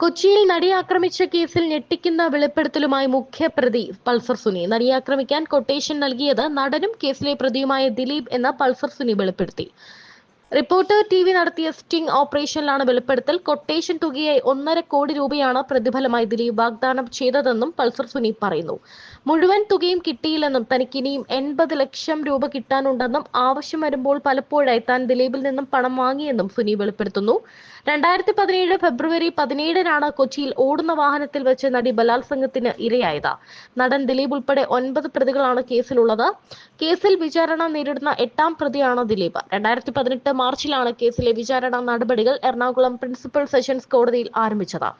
കൊച്ചിയിൽ നടിയെ ആക്രമിച്ച കേസിൽ ഞെട്ടിക്കുന്ന വെളിപ്പെടുത്തലുമായി മുഖ്യപ്രതി പൾസർ സുനി. നടിയെ ആക്രമിക്കാൻ കൊട്ടേഷൻ നൽകിയത് നടനും കേസിലെ പ്രതിയുമായ ദിലീപ് എന്ന പൾസർ സുനി വെളിപ്പെടുത്തി. റിപ്പോർട്ടർ ടി വി നടത്തിയ സ്റ്റിംഗ് ഓപ്പറേഷനിലാണ് വെളിപ്പെടുത്തൽ. കൊട്ടേഷൻ തുകയായി ഒന്നര കോടി രൂപയാണ് പ്രതിഫലമായി ദിലീപ് വാഗ്ദാനം ചെയ്തതെന്നും പൾസർ സുനി പറയുന്നു. മുഴുവൻ തുകയും കിട്ടിയില്ലെന്നും തനിക്ക് ഇനിയും എൺപത് ലക്ഷം രൂപ കിട്ടാനുണ്ടെന്നും ആവശ്യം വരുമ്പോൾ പലപ്പോഴായി താൻ ദിലീപിൽ നിന്നും പണം വാങ്ങിയെന്നും സുനി വെളിപ്പെടുത്തുന്നു. രണ്ടായിരത്തി പതിനേഴ് ഫെബ്രുവരി പതിനേഴിനാണ് കൊച്ചിയിൽ ഓടുന്ന വാഹനത്തിൽ വെച്ച് നടി ബലാത്സംഗത്തിന് ഇരയായത്. നടൻ ദിലീപ് ഉൾപ്പെടെ ഒൻപത് പ്രതികളാണ് കേസിലുള്ളത്. കേസിൽ വിചാരണ നേരിടുന്ന എട്ടാം പ്രതിയാണ് ദിലീപ്. രണ്ടായിരത്തി പതിനെട്ട് മാർച്ചിലാണ് കേസിലെ വിചാരണ നടപടികൾ എറണാകുളം പ്രിൻസിപ്പൽ സെഷൻസ് കോടതിയിൽ ആരംഭിച്ചത്.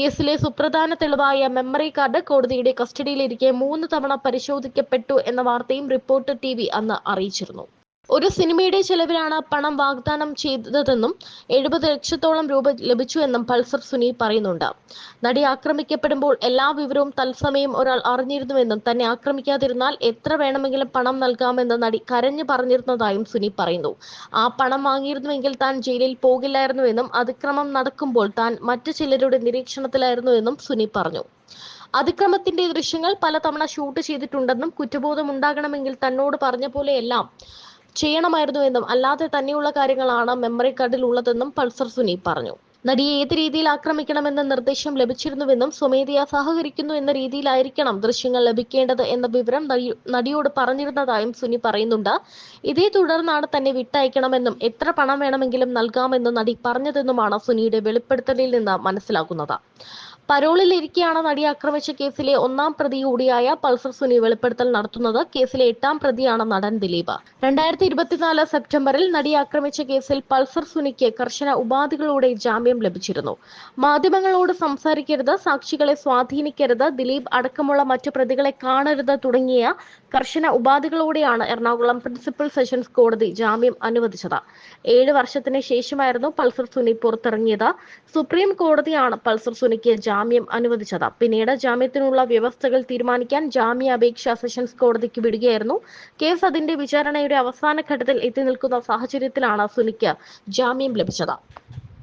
കേസിലെ സുപ്രധാന തെളിവായ മെമ്മറി കാർഡ് കോടതിയുടെ കസ്റ്റഡിയിലിരിക്കെ മൂന്ന് തവണ പരിശോധിക്കപ്പെട്ടു എന്ന വാർത്തയും റിപ്പോർട്ട് ടി അന്ന് അറിയിച്ചിരുന്നു. ഒരു സിനിമയുടെ ചെലവിലാണ് പണം വാഗ്ദാനം ചെയ്തതെന്നും എഴുപത് ലക്ഷത്തോളം രൂപ ലഭിച്ചുവെന്നും പൾസർ സുനി പറയുന്നുണ്ട്. നടി ആക്രമിക്കപ്പെടുമ്പോൾ എല്ലാ വിവരവും തത്സമയം ഒരാൾ അറിഞ്ഞിരുന്നുവെന്നും തന്നെ ആക്രമിക്കാതിരുന്നാൽ എത്ര വേണമെങ്കിലും പണം നൽകാമെന്ന് നടി കരഞ്ഞു പറഞ്ഞിരുന്നതായും സുനി പറയുന്നു. ആ പണം വാങ്ങിയിരുന്നുവെങ്കിൽ താൻ ജയിലിൽ പോകില്ലായിരുന്നുവെന്നും അതിക്രമം നടക്കുമ്പോൾ താൻ മറ്റു ചിലരുടെ നിരീക്ഷണത്തിലായിരുന്നുവെന്നും സുനി പറഞ്ഞു. അതിക്രമത്തിന്റെ ദൃശ്യങ്ങൾ പലതവണ ഷൂട്ട് ചെയ്തിട്ടുണ്ടെന്നും കുറ്റബോധം ഉണ്ടാകണമെങ്കിൽ തന്നോട് പറഞ്ഞ പോലെയെല്ലാം. ചെയ്യണമായിരുന്നുവെന്നും അല്ലാതെ തന്നെയുള്ള കാര്യങ്ങളാണ് മെമ്മറി കാർഡിൽ ഉള്ളതെന്നും പൾസർ സുനി പറഞ്ഞു. നടിയെ ഏത് രീതിയിൽ ആക്രമിക്കണമെന്ന നിർദ്ദേശം ലഭിച്ചിരുന്നുവെന്നും സ്വമേധയാ സഹകരിക്കുന്നു എന്ന രീതിയിലായിരിക്കണം ദൃശ്യങ്ങൾ ലഭിക്കേണ്ടത് എന്ന വിവരം നടി- നടിയോട് പറഞ്ഞിരുന്നതായും സുനി പറയുന്നുണ്ട്. ഇതേ തുടർന്നാണ് തന്നെ വിട്ടയക്കണമെന്നും എത്ര പണം വേണമെങ്കിലും നൽകാമെന്നും നടി പറഞ്ഞതെന്നുമാണ് സുനിയുടെ വെളിപ്പെടുത്തലിൽ നിന്ന് മനസ്സിലാക്കുന്നത്. പരോളിൽ ഇരിക്കെയാണ് നടി ആക്രമിച്ച കേസിലെ ഒന്നാം പ്രതി കൂടിയായ പൾസർ സുനി വെളിപ്പെടുത്തൽ നടത്തുന്നത് കേസിലെ എട്ടാം പ്രതിയാണ് നടൻ ദിലീപ്. രണ്ടായിരത്തി ഇരുപത്തിനാല് സെപ്റ്റംബറിൽ നടി ആക്രമിച്ച കേസിൽ പൾസർ സുനിക്ക് കർശന ഉപാധികളോടെ ജാമ്യം ലഭിച്ചിരുന്നു. മാധ്യമങ്ങളോട് സംസാരിക്കരുത് സാക്ഷികളെ സ്വാധീനിക്കരുത് ദിലീപ് അടക്കമുള്ള മറ്റു പ്രതികളെ കാണരുത് തുടങ്ങിയ കർശന ഉപാധികളോടെയാണ് എറണാകുളം പ്രിൻസിപ്പൽ സെഷൻസ് കോടതി ജാമ്യം അനുവദിച്ചത്. ഏഴ് വർഷത്തിന് ശേഷമായിരുന്നു പൾസർ സുനി പുറത്തിറങ്ങിയത്. സുപ്രീം കോടതിയാണ് പൾസർ സുനിക്ക് ജാമ്യം അനുവദിച്ചത്. പിന്നീട് ജാമ്യത്തിനുള്ള വ്യവസ്ഥകൾ തീരുമാനിക്കാൻ ജാമ്യാപേക്ഷ സെഷൻസ് കോടതിക്ക് വിടുകയായിരുന്നു. കേസ് അതിന്റെ വിചാരണയുടെ അവസാന ഘട്ടത്തിൽ എത്തി നിൽക്കുന്ന സാഹചര്യത്തിലാണ് സുനിക്ക് ജാമ്യം ലഭിച്ചത്.